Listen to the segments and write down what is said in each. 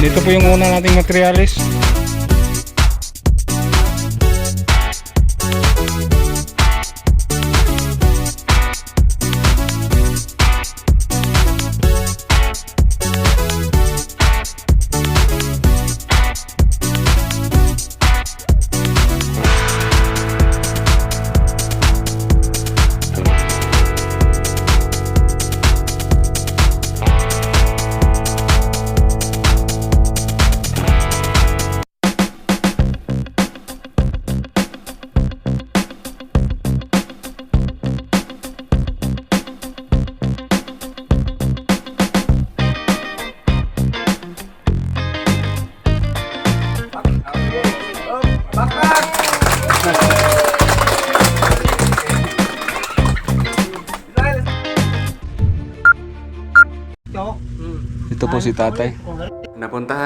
Yan, ito po yung una nating materialis.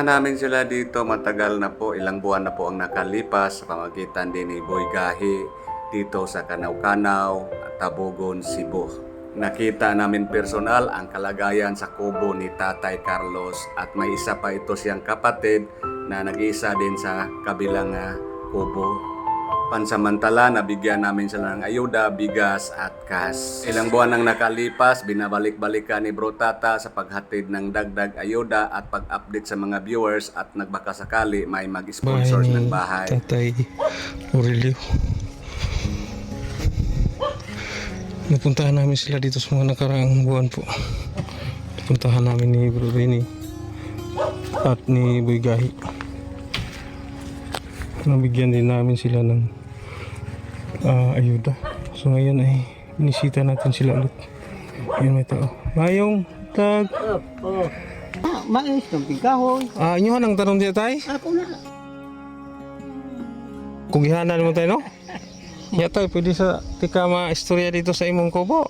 Namin sila dito matagal na po, ilang buwan na po ang nakalipas sa pamagitan din ni Boy Gahi dito sa Kanaw-Kanaw, Tabogon, Cebu. Nakita namin personal ang kalagayan sa kubo ni Tatay Carlos at may isa pa ito siyang kapatid na nag-isa din sa kabilang ah, kubo. Pansamantala, nabigyan namin sila ng ayuda, bigas at cash. Ilang buwan nang nakalipas, binabalik-balikan ni Bro Tata sa paghatid ng dagdag ayuda at pag-update sa mga viewers at nagbaka sakali may mag-sponsor ng bahay. Tatay Aurelio. Napuntahan namin sila dito sa mga nakaraang buwan po. Napuntahan namin ni Bro Benny at ni Boy Gahi. Nabigyan din namin sila ng ah, ayuda. So ngayon ay binisita natin sila ulit. Ayun may tao. Mayong tag. Ah, mais ng pingkahoy. Ah, inyo nang tanong diya tay? Ako na. Kung ihanan mo tayo, no? Ya tayo, pwede sa tika ma-istorya dito sa imong kubo.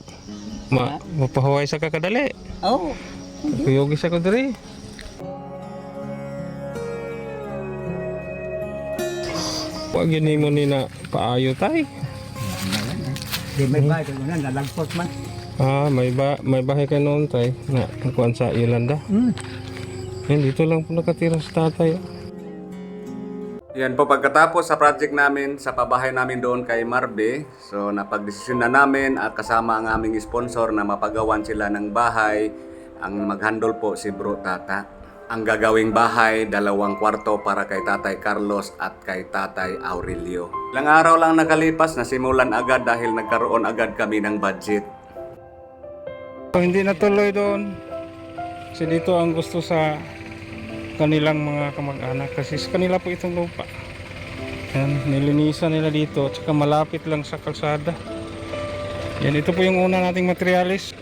Ma, mapahuway sa kakadali. Oh. Kuyogi sa ko diri. Wag yun mo ni na paayo tay. Di may bayad ko na nalagpot man. Ah, may ba may bahay ka noon tay na kuan sa Yolanda. Hmm. Yan dito lang po nakatira sa tatay. Yan po pagkatapos sa project namin sa pabahay namin doon kay Marbe. So napagdesisyon na namin at kasama ang aming sponsor na mapagawan sila ng bahay. Ang maghandle po si Bro Tata. Ang gagawing bahay, dalawang kwarto para kay Tatay Carlos at kay Tatay Aurelio. Ilang araw lang nakalipas, nasimulan agad dahil nagkaroon agad kami ng budget. So, hindi natuloy doon. Kasi dito ang gusto sa kanilang mga kamag-anak kasi sa kanila po itong lupa. Yan, nilinisan nila dito at malapit lang sa kalsada. Yan, ito po yung una nating materialis.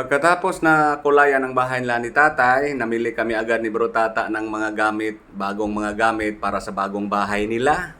Pagkatapos na kulayan ang bahay nila ni tatay, namili kami agad ni Bro Tata ng mga gamit, bagong mga gamit para sa bagong bahay nila.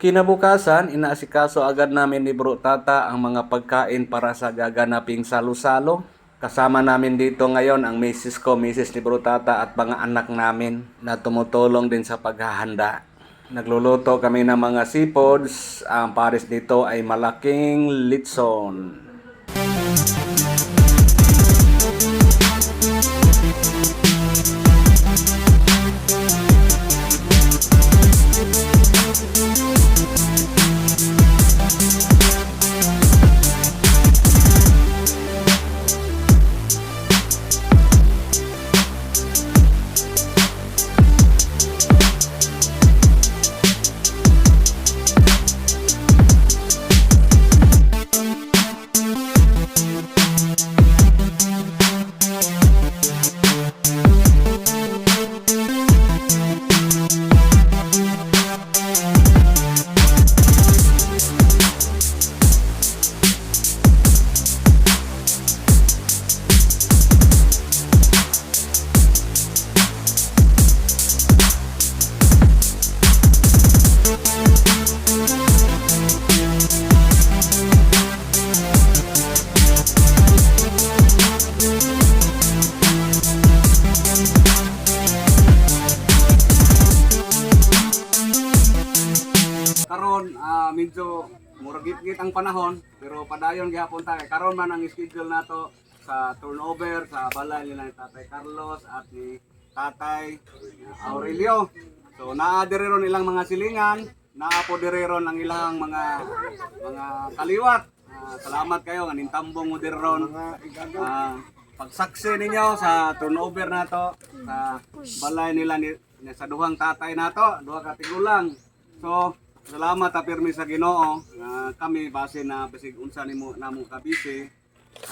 Kinabukasan, inaasikaso agad namin ni Bro Tata ang mga pagkain para sa gaganaping salo-salo. Kasama namin dito ngayon ang misis ko, misis ni Bro Tata at mga anak namin na tumutulong din sa paghahanda. Nagluluto kami ng mga seafoods. Ang pares dito ay malaking litson. Ang panahon pero padayon gyapon ta kay karon man ang schedule nato sa turnover sa balay nila ni Tatay Carlos at ni Tatay Aurelio. So naa diri ron ilang mga silingan, naa po diri ron ang ilang mga mga kaliwat. Ah, salamat kayo nga nintambong mo diri ron. Ah, pagsaksi ninyo sa turnover nato sa balay nila ni, ni sa duhang tatay nato, duha ka tigulang. So, salamat ta pirmi sa Ginoo nga kami base na basig unsa nimo namo kabisi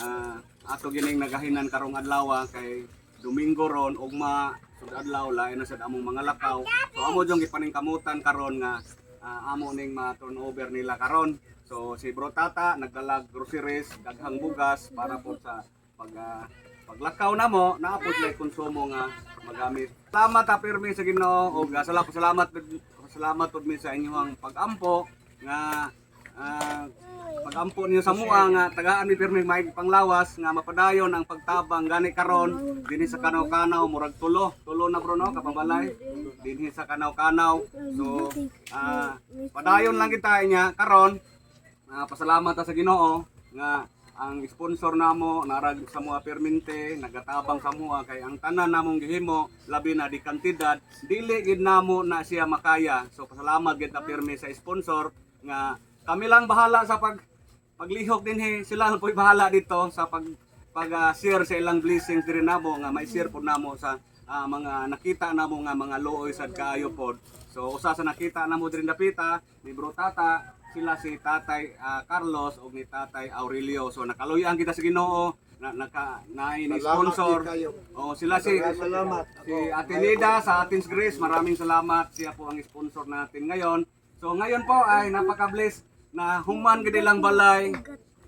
ah ato gining nagahinan karong adlaw kay Domingo ron ugma sud adlaw lain na sad among mga lakaw. So amo jong gipaningkamutan karon nga ah, amo ning ma turnover nila karon. So si Bro Tata nagdalag groceries, daghang bugas para po sa pag ah, paglakaw na mo, naapod lay konsumo nga magamit. Salamat ta pirmi sa Ginoo ug ah, salamat salamat salamat mi sa inyong pag-ampo nga ah, pagampo niyo sa mua nga tagaan mi pirmi may panglawas nga mapadayon ang pagtabang gani karon dinhi sa kanaw-kanaw murag tulo. Tulo na bro no? Kapabalay. Dinhi sa kanaw-kanaw. So ah, padayon lang kita niya karon. Ah, pasalamat ta sa Ginoo nga ang sponsor namo narag sa mga permente nagatabang sa mga kay ang tanan namong gihimo labi na di kantidad dili gid namo na siya makaya. So pasalamat gid ta pirmi sa sponsor nga kami lang bahala sa pag paglihok din he. Sila lang po'y bahala dito sa pag pag ah, share sa ilang blessings diri namo nga may share po namo sa ah, mga nakita namo nga mga looy sad kaayo pod. So usa sa nakita namo diri dapita ni Bro Tata sila si Tatay ah, Carlos o ni Tatay Aurelio. So nakaluyan kita sa Ginoo na naka na ini sponsor. o sila si si Ate Nida sa Athens Grace. Maraming salamat. Siya po ang sponsor natin ngayon. So ngayon po ay napaka-bless na human gid lang balay.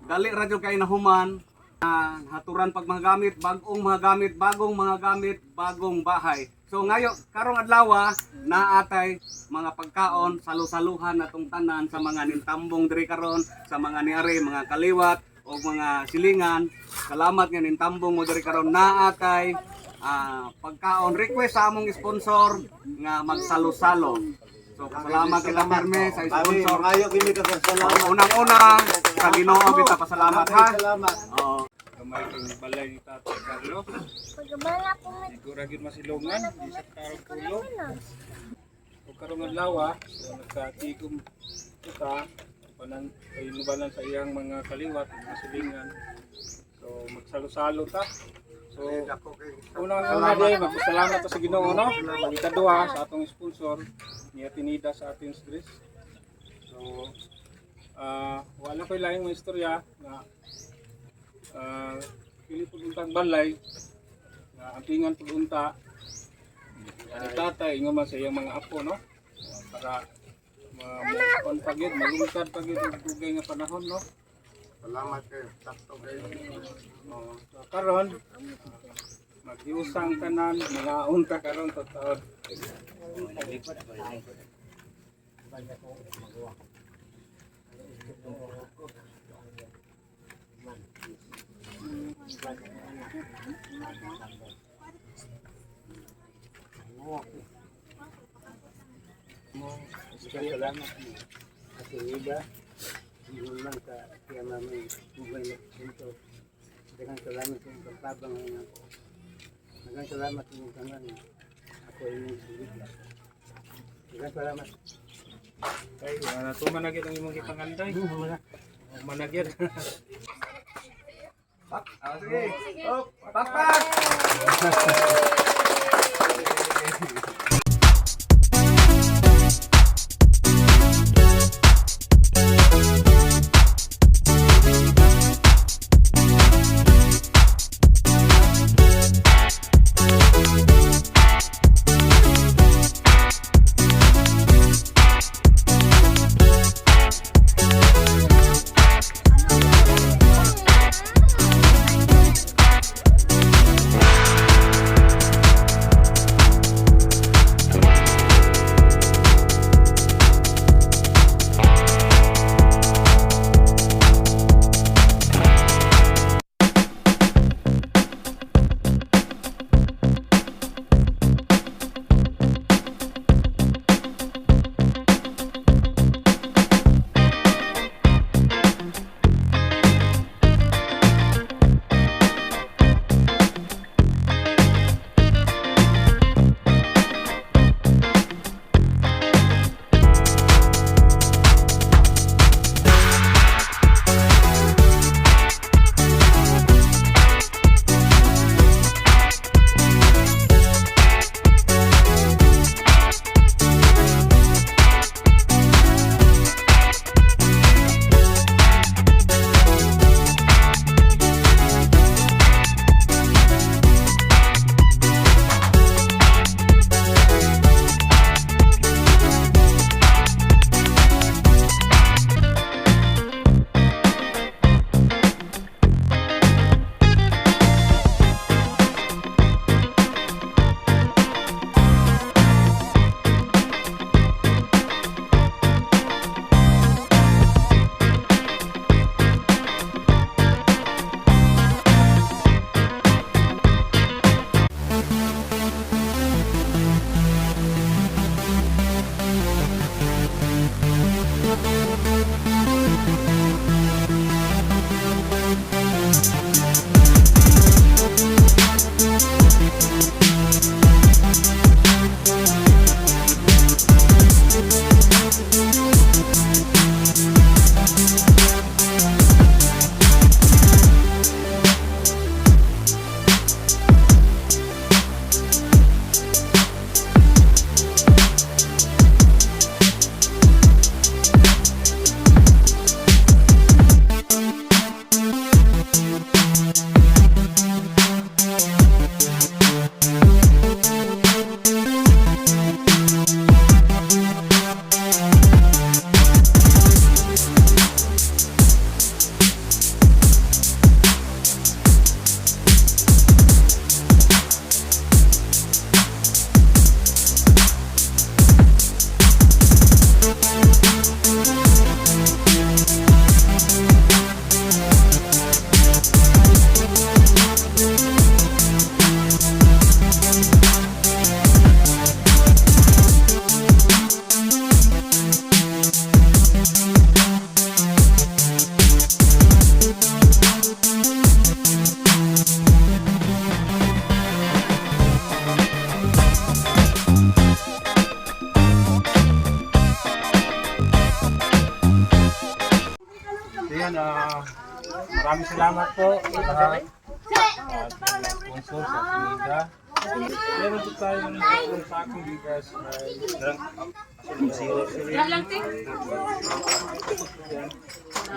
Dali radyo kay na human. Na haturan pag mga gamit bagong mga gamit bagong mga gamit bagong bahay so ngayon karong adlaw na atay mga pagkaon salu-saluhan natong tanan sa mga nintambong diri karon sa mga niari mga kaliwat o mga silingan. Salamat nga nintambong mo diri karon. Na atay ah, pagkaon request sa among sponsor nga magsalo-salo so salamat kita Merme sa sponsor. Ayaw kini ka salamat. unang-una sa Ginoo kita pasalamat ha? Salamat. Kamay kang balay ni Tatay Carlo. Pagabala ko nga Siguro gid masilungan, di sa karong tulo. O karong adlaw, so nagkatigom kita panan kay nubalan sa iyang mga kaliwat, mga silingan. So magsalo-salo ta. So una day magpasalamat ta sa Ginoo no. Ang ikaduha sa atong sponsor ni Atinida sa ating stress. So ah wala ko'y laing mga istorya na ah pili po untang balay nga ampingan po unta ani tatay nga man sa iyang mga apo no para ma pagid malungkad pagid og dugay nga panahon no Salamat kayo. Sakto kayo. Oh, so karon maghiusang tanan mga unta karon sa taon Salamat. Kasi iba. Yun lang sa kaya namin buhay na ito. Dagang salamat sa inyong pagtabang ngayon ako. Dagang salamat sa inyong tangan. Ako ay inyong sigit. Dagang salamat. kay uh, tumanagid ang imong gipanganday managid Ah, sige. Oh, pakpak.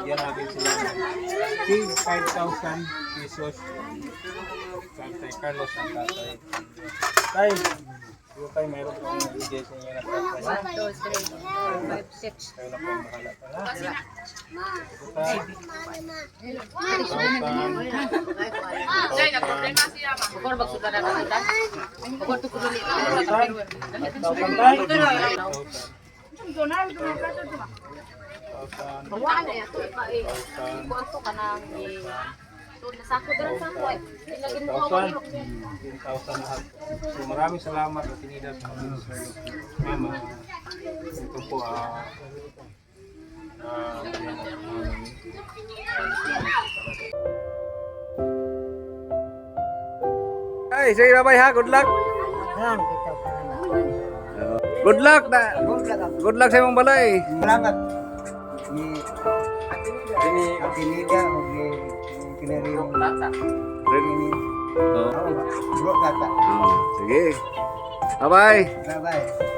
Bigyan natin sila ng tig 5,000 pesos. Tatay Carlos ang tatay. Tay, yung tayo mayroon po yung bigay sa inyo ng tatay. 1, 2, 3, 4, 5, 6. Kayo na po ang bahala pala. Tay, So maraming salamat at tinida sa amin sa mama. Ito po ah ah, Ay, sige bye ha. Good luck. Good luck na. Good luck sa imong balay. Salamat. Ni Ini Atinida o ni Kinariyo. Ini Oh. Ako, bro kata. Sige. Bye-bye. Bye-bye.